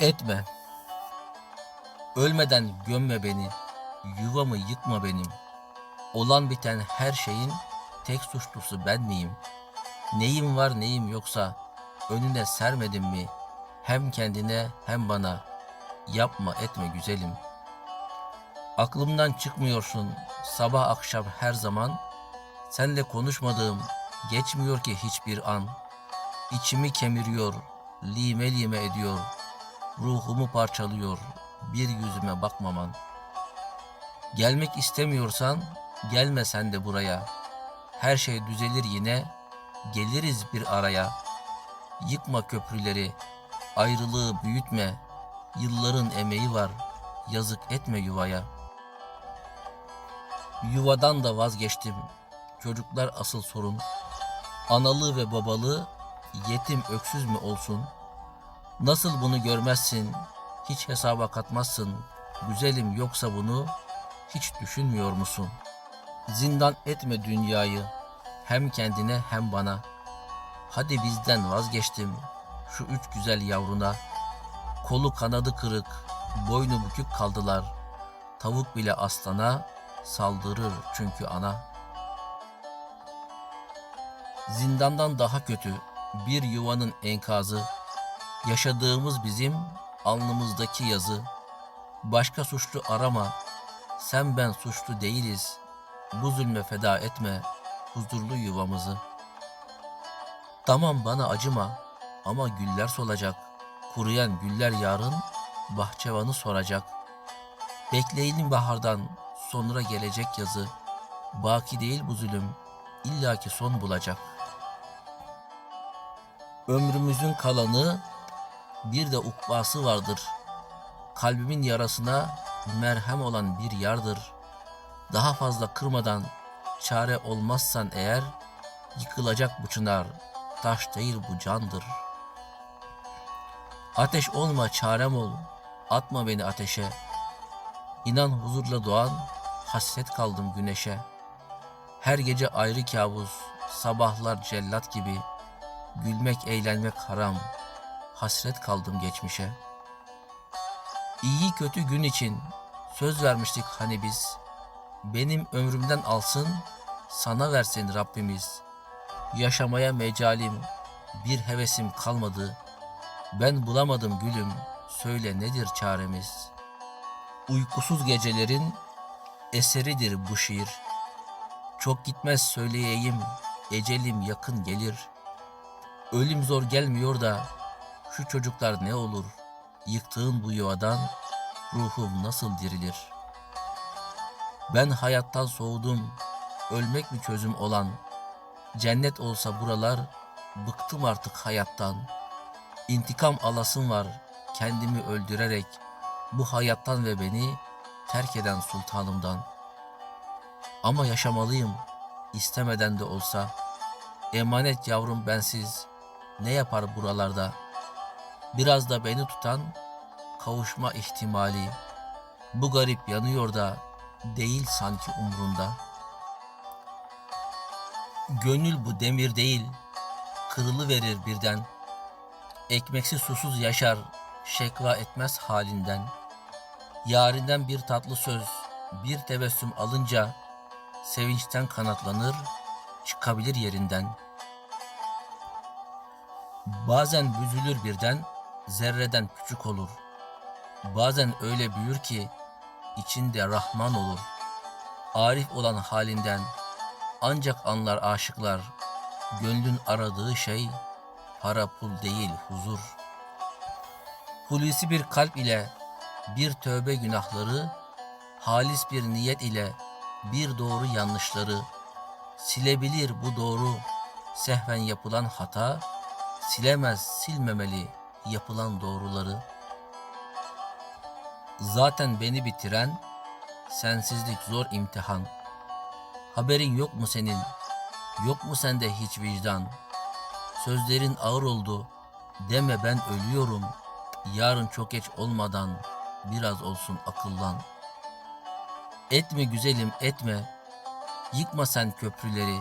Etme. Ölmeden gömme beni. Yuvamı yıkma benim. Olan biten her şeyin tek suçlusu ben miyim? Neyim var neyim yoksa önüne sermedim mi? Hem kendine hem bana. Yapma etme güzelim. Aklımdan çıkmıyorsun sabah akşam her zaman. Senle konuşmadığım geçmiyor ki hiçbir an. İçimi kemiriyor, lime lime ediyor. Ruhumu parçalıyor, bir yüzüme bakmaman. Gelmek istemiyorsan gelme sen de buraya. Her şey düzelir yine, geliriz bir araya. Yıkma köprüleri, ayrılığı büyütme. Yılların emeği var, yazık etme yuvaya. Yuvadan da vazgeçtim, çocuklar asıl sorun. Analığı ve babalığı yetim öksüz mü olsun? Nasıl bunu görmezsin, hiç hesaba katmazsın. Güzelim yoksa bunu hiç düşünmüyor musun? Zindan etme dünyayı, hem kendine hem bana. Hadi bizden vazgeçtim, şu üç güzel yavruna. Kolu kanadı kırık, boynu bükük kaldılar. Tavuk bile aslana saldırır çünkü ana. Zindandan daha kötü bir yuvanın enkazı. Yaşadığımız bizim alnımızdaki yazı. Başka suçlu arama. Sen ben suçlu değiliz. Bu zulme feda etme huzurlu yuvamızı. Tamam bana acıma ama güller solacak. Kuruyan güller yarın bahçıvanı soracak. Bekleyelim bahardan sonra gelecek yazı. Baki değil bu zulüm illaki son bulacak. Ömrümüzün kalanı bir de ukbası vardır. Kalbimin yarasına merhem olan bir yardır. Daha fazla kırmadan çare olmazsan eğer yıkılacak bu çınar. Taş değil bu candır. Ateş olma çarem ol. Atma beni ateşe. İnan huzurla doğan hasret kaldım güneşe. Her gece ayrı kabus, sabahlar cellat gibi. Gülmek eğlenmek haram. Hasret kaldım geçmişe. İyi kötü gün için söz vermiştik hani biz. Benim ömrümden alsın, sana versin Rabbimiz. Yaşamaya mecalim, bir hevesim kalmadı. Ben bulamadım gülüm, söyle nedir çaremiz? Uykusuz gecelerin eseridir bu şiir. Çok gitmez söyleyeyim, ecelim yakın gelir. Ölüm zor gelmiyor da şu çocuklar ne olur? Yıktığın bu yuvadan ruhum nasıl dirilir? Ben hayattan soğudum, ölmek mi çözüm olan? Cennet olsa buralar, bıktım artık hayattan. İntikam alasım var, kendimi öldürerek, bu hayattan ve beni terk eden sultanımdan. Ama yaşamalıyım, istemeden de olsa. Emanet yavrum bensiz, ne yapar buralarda? Biraz da beni tutan kavuşma ihtimali. Bu garip yanıyor da değil sanki umrunda. Gönül bu demir değil, kırılı verir birden. Ekmeksiz susuz yaşar, şekva etmez halinden. Yarinden bir tatlı söz, bir tebessüm alınca sevinçten kanatlanır, çıkabilir yerinden. Bazen büzülür birden, zerreden küçük olur. Bazen öyle büyür ki içinde Rahman olur. Arif olan halinden ancak anlar aşıklar. Gönlün aradığı şey para pul değil huzur. Hulusi bir kalp ile bir tövbe günahları, halis bir niyet ile bir doğru yanlışları silebilir bu doğru sehven yapılan hata, silemez silmemeli yapılan doğruları. Zaten beni bitiren sensizlik zor imtihan. Haberin yok mu senin? Yok mu sende hiç vicdan? Sözlerin ağır oldu. Deme ben ölüyorum. Yarın çok geç olmadan biraz olsun akıllan. Etme güzelim etme. Yıkma sen köprüleri.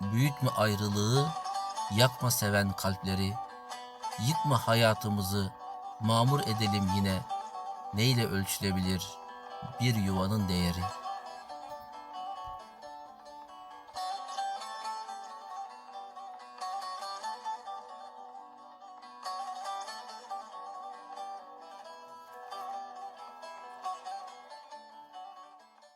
Büyütme ayrılığı. Yakma seven kalpleri. Yıkma hayatımızı. mamur edelim yine. Neyle ölçülebilir bir yuvanın değeri?''